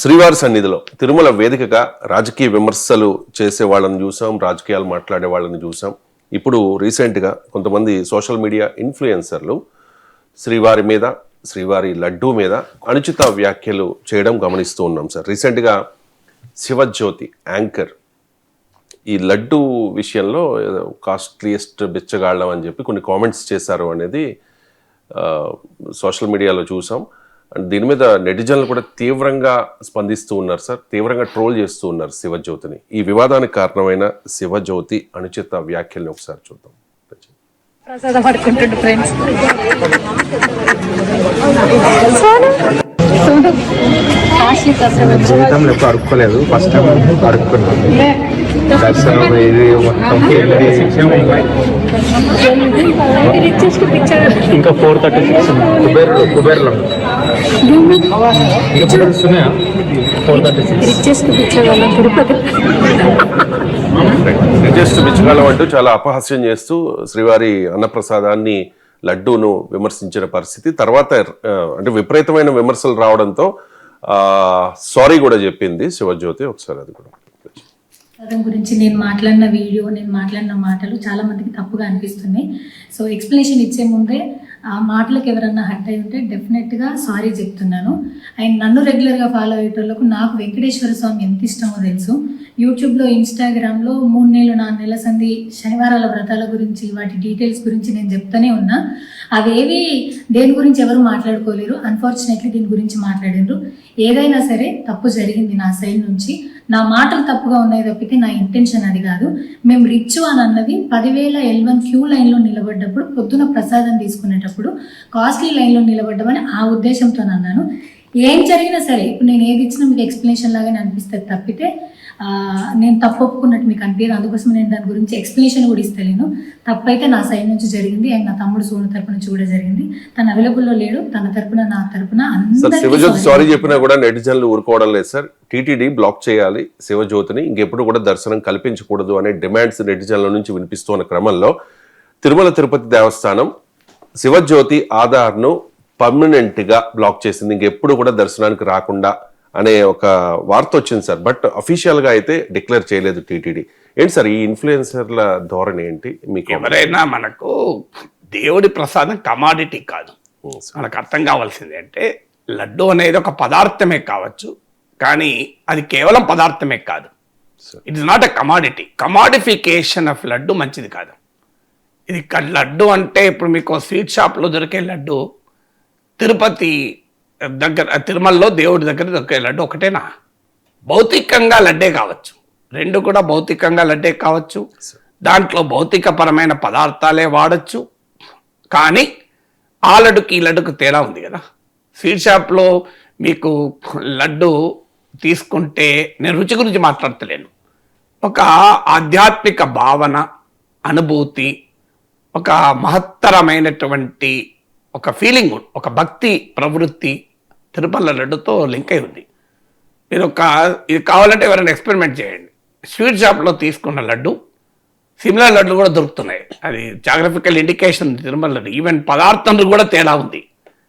శ్రీవారి సన్నిధిలో తిరుమల వేదికగా రాజకీయ విమర్శలు చేసే వాళ్ళని చూసాం రాజకీయాలు మాట్లాడే వాళ్ళని చూసాం. ఇప్పుడు రీసెంట్గా కొంతమంది సోషల్ మీడియా ఇన్ఫ్లుయెన్సర్లు శ్రీవారి మీద శ్రీవారి లడ్డూ మీద అనుచిత వ్యాఖ్యలు చేయడం గమనిస్తూ ఉన్నాం సార్. రీసెంట్గా శివజ్యోతి యాంకర్ ఈ లడ్డు విషయంలో కాస్ట్లీయెస్ట్ బిచ్చగాళ్ళం అని చెప్పి కొన్ని కామెంట్స్ చేశారు అనేది సోషల్ మీడియాలో చూసాం. అండ్ దీని మీద నెటిజన్లు కూడా తీవ్రంగా స్పందిస్తూ ఉన్నారు సార్. తీవ్రంగా ట్రోల్ చేస్తూ ఉన్నారు శివజ్యోతిని. ఈ వివాదానికి కారణమైన శివజ్యోతి అనుచిత వ్యాఖ్యల్ని ఒకసారి చూద్దాం. ప్రసాదం పడుకుంటుండు ఫ్రెండ్స్. జీవితంలో ఎప్పుడు అడుక్కోలేదు. First time అడుక్కున్నాను. దర్శనం ఇది మొత్తం ఇంకా ఫోర్ థర్టీ సిక్స్ కుబేర్ కుబేర్లో ఇంకా వస్తున్నాయా ఫోర్ థర్టీ సిక్స్. రిచెస్ట్ బిచ్చగాళ్ళం అంటూ చాలా అపహాస్యం చేస్తూ శ్రీవారి అన్నప్రసాదాన్ని లడ్డూను విమర్శించిన పరిస్థితి. తర్వాత అంటే విపరీతమైన విమర్శలు రావడంతో సారీ కూడా చెప్పింది శివజ్యోతి. ఒకసారి అది కూడా ప్రసాదం గురించి నేను మాట్లాడిన వీడియో నేను మాట్లాడిన మాటలు చాలా మందికి తప్పుగా అనిపిస్తున్నాయి. సో ఎక్స్ప్లెనేషన్ ఇచ్చే ముందే ఆ మాటలకు ఎవరన్నా హట్ అయి ఉంటే డెఫినెట్గా సారీ చెప్తున్నాను. అండ్ నన్ను రెగ్యులర్గా ఫాలో అయ్యేటోళ్ళకు నాకు వెంకటేశ్వర స్వామి ఎంత ఇష్టమో తెలుసు. యూట్యూబ్లో ఇన్స్టాగ్రామ్లో మూడు నెలలు నాలుగు నెలల సంది శనివారాల వ్రతాల గురించి వాటి డీటెయిల్స్ గురించి నేను చెప్తానే ఉన్నా. అవేవి దేని గురించి ఎవరు మాట్లాడుకోలేరు. అన్ఫార్చునేట్లీ దీని గురించి మాట్లాడినరు. ఏదైనా సరే తప్పు జరిగింది నా సైడ్ నుంచి. నా మాటలు తప్పుగా ఉన్నాయి తప్పితే నా ఇంటెన్షన్ అది కాదు. మేము రిచ్ అని అన్నది పదివేల ఎల్వన్ క్యూ లైన్లో నిలబడ్డప్పుడు పొద్దున ప్రసాదం తీసుకునేటప్పుడు కాస్ట్లీ లైన్లో నిలబడ్డమని ఆ ఉద్దేశంతో అన్నాను ఏం జరిగినా సరే ఇప్పుడు నేను ఏది ఇచ్చినా మీకు ఎక్స్ప్లెనేషన్ లాగానే అనిపిస్తుంది తప్పితే నేను తప్పు ఒప్పుకున్నట్టు మీకు అనిపించదు. అందుకోసం నేను దాని గురించి ఎక్స్ప్లెనేషన్ కూడా ఇస్తలేను. తప్పు అయితే నా సైడ్ నుంచి జరిగింది. అండ్ నా తమ్ముడు సోను తరపు నుంచి కూడా జరిగింది. తను అవైలబుల్లో లేడు. తన తరపున నా తరపున శివజ్యోతి సారీ చెప్పినా కూడా నెటిజన్లు ఊరుకోవడం లేదు సార్. టీటీడీ బ్లాక్ చేయాలి శివజ్యోతిని. ఇంకెప్పుడు కూడా దర్శనం కల్పించకూడదు అనే డిమాండ్స్ నెటిజన్ల నుంచి వినిపిస్తున్న క్రమంలో తిరుమల తిరుపతి దేవస్థానం శివజ్యోతి ఆధార్ను పర్మనెంట్గా బ్లాక్ చేసింది. ఇంకెప్పుడు కూడా దర్శనానికి రాకుండా అనే ఒక వార్త వచ్చింది సార్. బట్ అఫీషియల్గా అయితే డిక్లేర్ చేయలేదు టీటీడీ ఏంటి సార్ ఈ ఇన్ఫ్లుయెన్సర్ల ధోరణి ఏంటి? మీకు ఎవరైనా మనకు దేవుడి ప్రసాదం కమాడిటీ కాదు. మనకు అర్థం కావాల్సింది అంటే లడ్డు అనేది ఒక పదార్థమే కావచ్చు కానీ అది కేవలం పదార్థమే కాదు. It is not a commodity commodification of laddu మంచిది కాదు. ఇది లడ్డు అంటే ఇప్పుడు మీకు స్వీట్ షాప్లో దొరికే లడ్డు తిరుపతి దగ్గర తిరుమలలో దేవుడి దగ్గర దొరికే లడ్డు ఒకటేనా? భౌతికంగా లడ్డే కావచ్చు. రెండు కూడా భౌతికంగా లడ్డే కావచ్చు. దాంట్లో భౌతికపరమైన పదార్థాలే వాడచ్చు. కానీ ఆ లడ్డుకి ఈ లడ్డుకు తేడా ఉంది కదా. స్వీట్ షాప్లో మీకు లడ్డు తీసుకుంటే నేను రుచి గురించి మాట్లాడతలేను. ఒక ఆధ్యాత్మిక భావన అనుభూతి ఒక మహత్తరమైనటువంటి ఒక ఫీలింగ్ ఒక భక్తి ప్రవృత్తి తిరుపతి లడ్డుతో లింక్ అయి ఉంది. మీరు ఒక ఇది కావాలంటే ఎవరైనా ఎక్స్పెరిమెంట్ చేయండి. స్వీట్ షాప్లో తీసుకున్న లడ్డు సిమిలర్ లడ్లు కూడా దొరుకుతున్నాయి. అది geographical indication Tirumala laddu. Even పదార్థంలో కూడా తేడా ఉంది.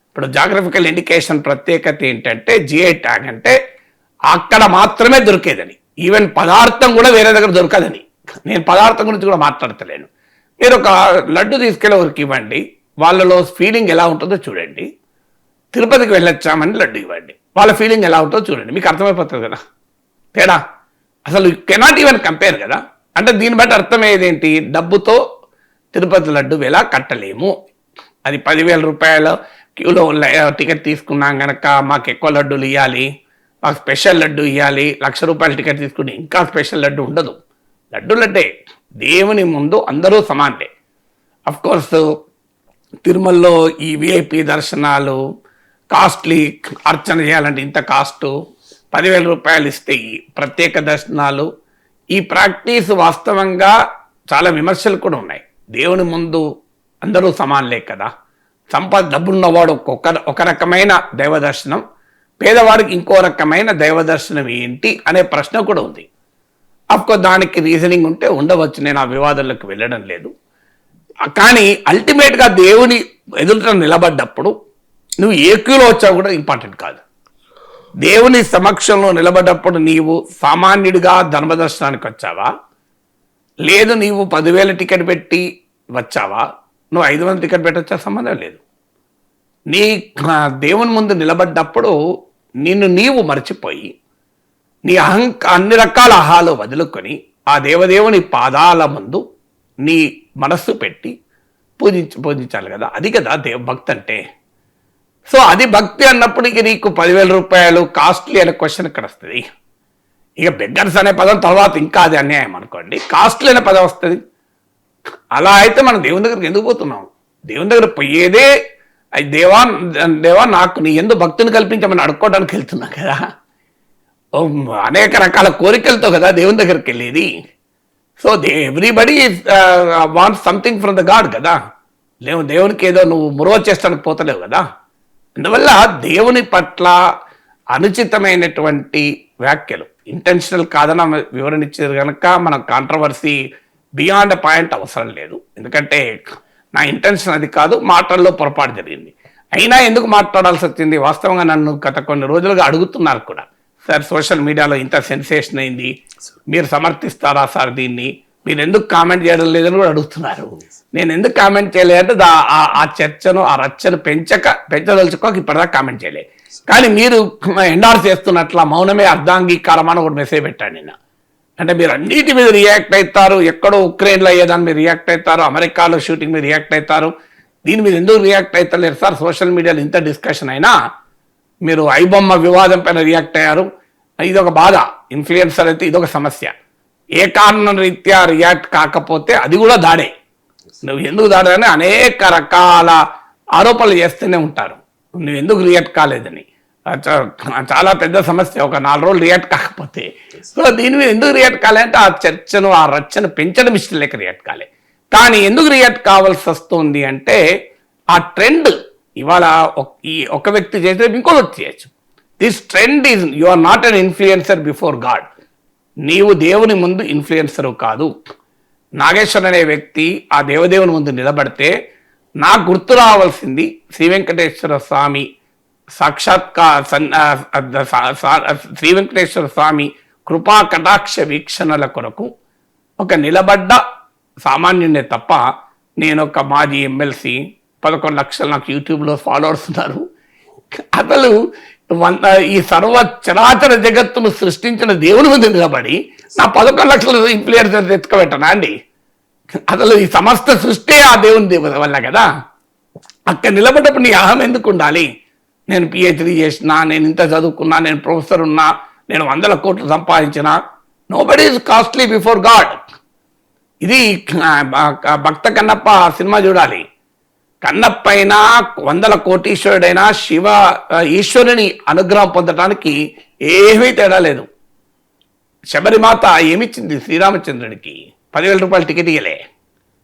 ఇప్పుడు జాగ్రఫికల్ ఇండికేషన్ ప్రత్యేకత ఏంటంటే జిఐ ట్యాగ్ అంటే అక్కడ మాత్రమే దొరికేదని. ఈవెన్ పదార్థం కూడా వేరే దగ్గర దొరకదని. నేను పదార్థం గురించి కూడా మాట్లాడతలేను. మీరు ఒక లడ్డు తీసుకెళ్ళి ఒకరికి ఇవ్వండి. వాళ్ళలో ఫీలింగ్ ఎలా ఉంటుందో చూడండి. తిరుపతికి వెళ్ళొచ్చామని లడ్డు ఇవ్వండి. వాళ్ళ ఫీలింగ్ ఎలా ఉంటుందో చూడండి. మీకు అర్థమైపోతుంది కదా? తేడా? అసలు కెనాట్ ఈవెన్ కంపేర్ కదా? అంటే దీన్ని బట్టి అర్థమయ్యేదేంటి? డబ్బుతో తిరుపతి లడ్డు ఎలా కట్టలేము. అది పదివేల రూపాయల క్యూలో టికెట్ తీసుకున్నాం కనుక మాకు ఎక్కువ లడ్డూలు ఇవ్వాలి మాకు స్పెషల్ లడ్డు ఇవ్వాలి లక్ష రూపాయల టికెట్ తీసుకుని ఇంకా స్పెషల్ లడ్డు ఉండదు. లడ్డు లడ్డే. దేవుని ముందు అందరూ సమానలే అఫ్కోర్స్ తిరుమలలో ఈ విఐపి దర్శనాలు కాస్ట్లీ అర్చన చేయాలంటే ఇంత కాస్టు. పదివేల రూపాయలు ఇస్తే ప్రత్యేక దర్శనాలు. ఈ ప్రాక్టీస్ వాస్తవంగా చాలా విమర్శలు కూడా ఉన్నాయి. దేవుని ముందు అందరూ సమానలే కదా. సంపద డబ్బున్నవాడు ఒక ఒక రకమైన దైవ దర్శనం. పేదవాడికి ఇంకో రకమైన దైవ దర్శనం ఏంటి అనే ప్రశ్న కూడా ఉంది. అఫ్కోర్స్ దానికి రీజనింగ్ ఉంటే ఉండవచ్చు. నేను ఆ వివాదాలకు వెళ్ళడం లేదు. కానీ అల్టిమేట్గా దేవుని ఎదుట నిలబడ్డప్పుడు నువ్వు ఏ క్యూలో వచ్చావు కూడా ఇంపార్టెంట్ కాదు. దేవుని సమక్షంలో నిలబడ్డప్పుడు నీవు సామాన్యుడిగా ధర్మదర్శనానికి వచ్చావా? లేదు నీవు పదివేల టికెట్ పెట్టి వచ్చావా? నువ్వు ఐదు వందల టికెట్ పెట్టొచ్చా? సంబంధం లేదు. నీ దేవుని ముందు నిలబడ్డప్పుడు నిన్ను నీవు మర్చిపోయి నీ అహంక అన్ని రకాల అహాలు వదులుకొని ఆ దేవదేవుని పాదాల ముందు నీ మనస్సు పెట్టి పూజించి పూజించాలి కదా. అది కదా దేవ భక్తి అంటే సో అది భక్తి అన్నప్పటికీ నీకు పదివేల రూపాయలు కాస్ట్లీ అనే క్వశ్చన్ ఇక్కడ వస్తుంది. ఇక బెగ్గర్స్ అనే పదం తర్వాత ఇంకా అది అన్యాయం అనుకోండి. కాస్ట్లీ అనే పదం వస్తుంది. అలా అయితే మనం దేవుని దగ్గరికి ఎందుకు పోతున్నాం? దేవుని దగ్గర పోయేదే అది దేవా దేవా నాకు నీ ఎందు భక్తిని కల్పించమని అడుక్కోవడానికి వెళ్తున్నా కదా. ఓ, అనేక రకాల కోరికలతో కదా దేవుని దగ్గరికి వెళ్ళేది. So they everybody want something from the god కదా? లేవు దేవునికి ఏదో నువ్వు మురవ చేస్తానికి పోతలేవు కదా? అందువల్ల దేవుని పట్ల అనుచితమైనటువంటి వ్యాఖ్యలు ఇంటెన్షనల్ కాదని వివరణ ఇచ్చారు కనుక మన కాంట్రవర్సీ బియాండ్ పాయింట్ అవసరం లేదు. ఎందుకంటే నా ఇంటెన్షన్ అది కాదు మాటల్లో పొరపాటు జరిగింది. అయినా ఎందుకు మాట్లాడాల్సి వచ్చింది? వాస్తవంగా నన్ను గత కొన్ని రోజులుగా అడుగుతున్నారు కూడా. సార్ సోషల్ మీడియాలో ఇంత సెన్సేషన్ అయింది. మీరు సమర్థిస్తారా సార్ దీన్ని? మీరు ఎందుకు కామెంట్ చేయడం లేదని కూడా అడుగుతున్నారు. నేను ఎందుకు కామెంట్ చేయలేదంటే ఆ- ఆ చర్చను ఆ రచ్చను పెంచక పెంచదలుచుకోక ఇప్పటిదాకా కామెంట్ చేయలేదు కానీ మీరు ఎండార్స్ చేస్తున్నట్ల మౌనమే అర్ధాంగీకారం అని ఒకటి మెసేజ్ పెట్టాను నిన్న. అంటే మీరు అన్నిటి మీద రియాక్ట్ అవుతారు. ఎక్కడో ఉక్రెయిన్లో అయ్యేదాన్ని మీరు రియాక్ట్ అవుతారు. అమెరికాలో షూటింగ్ మీద రియాక్ట్ అవుతారు. దీని మీద ఎందుకు రియాక్ట్ అవుతలేరు సార్? సోషల్ మీడియాలో ఇంత డిస్కషన్ అయినా మీరు ఐబొమ్మ వివాదం పైన రియాక్ట్ అయ్యారు. ఇది ఒక బాధ. ఇన్ఫ్లుయెన్సర్ అయితే ఇదొక సమస్య. ఏ కారణం రీత్యా రియాక్ట్ కాకపోతే అది కూడా దాడే. నువ్వు ఎందుకు దాడని అనేక రకాల ఆరోపణలు చేస్తూనే ఉంటారు. నువ్వు ఎందుకు రియాక్ట్ కాలేదని. చాలా పెద్ద సమస్య. ఒక నాలుగు రోజులు రియాక్ట్ కాకపోతే. సో దీని మీద ఎందుకు రియాక్ట్ కాలేదంటే ఆ చర్చను ఆ రచ్చను పెంచడం ఇష్టం లేక రియాక్ట్ కాలే. కానీ ఎందుకు రియాక్ట్ కావాల్సి వస్తుంది అంటే ఆ ట్రెండ్ ఇవాళ ఈ ఒక వ్యక్తి చేస్తే ఇంకో చేయొచ్చు. This trend is you are not an influencer before god నీవు దేవుని ముందు ఇన్ఫ్లుయెన్సరు కాదు. నాగేశ్వర్ అనే వ్యక్తి ఆ దేవదేవుని ముందు నిలబడితే నాకు గుర్తు రావాల్సింది శ్రీ వెంకటేశ్వర స్వామి సాక్షాత్కార సన్ శ్రీ వెంకటేశ్వర స్వామి కృపా కటాక్ష వీక్షణల కొరకు ఒక నిలబడ్డ సామాన్యునే తప్ప నేను ఒక మాజీ ఎమ్మెల్సీ పదకొండు లక్షలు నాకు యూట్యూబ్లో ఫాలోవర్స్ ఉన్నారు. అసలు వంద ఈ సర్వ చరాచర జగత్తును సృష్టించిన దేవుని మీద నిలబడి నా పదకొండు లక్షల ఇన్ఫ్లుయెన్సర్ ఎత్తుకోబెట్టనా అండి? అసలు ఈ సమస్త సృష్టి ఆ దేవుని దేవ వల్ల కదా? అక్కడ నిలబడ్డప్పుడు నీ అహం ఎందుకు ఉండాలి? నేను పిహెచ్డి చేసిన నేను ఇంత చదువుకున్నా నేను ప్రొఫెసర్ ఉన్నా నేను వందల కోట్లు సంపాదించిన nobody is costly before god ఇది భక్త కన్నప్ప సినిమా చూడాలి. కన్నప్పైన వందల కోటీశ్వరుడైన శివ ఈశ్వరుని అనుగ్రహం పొందడానికి ఏమీ తేడా లేదు. శబరిమాత ఏమిచ్చింది శ్రీరామచంద్రుడికి? పదివేల రూపాయల టికెట్ ఇయ్యలే.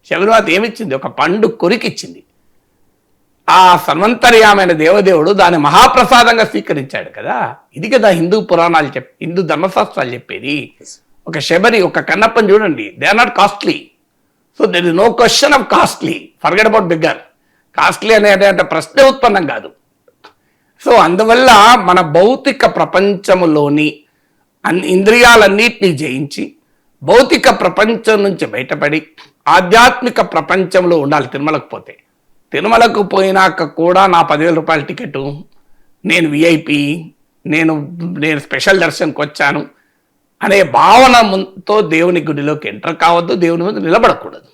శబరిమాత ఏమిచ్చింది? ఒక పండు కొరికిచ్చింది. ఆ సర్వంతర్యామైన దేవదేవుడు దాన్ని మహాప్రసాదంగా స్వీకరించాడు కదా. ఇది కదా హిందూ పురాణాలు చెప్ హిందూ ధర్మశాస్త్రాలు చెప్పేది. ఒక శబరి ఒక కన్నప్పని చూడండి. They are not costly so there is no question of costly forget about bigger costly అనేది అంటే ప్రశ్నే ఉత్పన్నం కాదు. సో అందువల్ల మన భౌతిక ప్రపంచములోని అన్ని ఇంద్రియాలన్నిటినీ జయించి భౌతిక ప్రపంచం నుంచి బయటపడి ఆధ్యాత్మిక ప్రపంచంలో ఉండాలి తిరుమలకు పోతే. తిరుమలకు పోయినాక కూడా నా పదివేల రూపాయల టికెట్ నేను విఐపి నేను నేను స్పెషల్ దర్శనంకి వచ్చాను అనే భావనతో దేవుని గుడిలోకి ఎంటర్ కావద్దు దేవుని ముందు నిలబడకూడదు.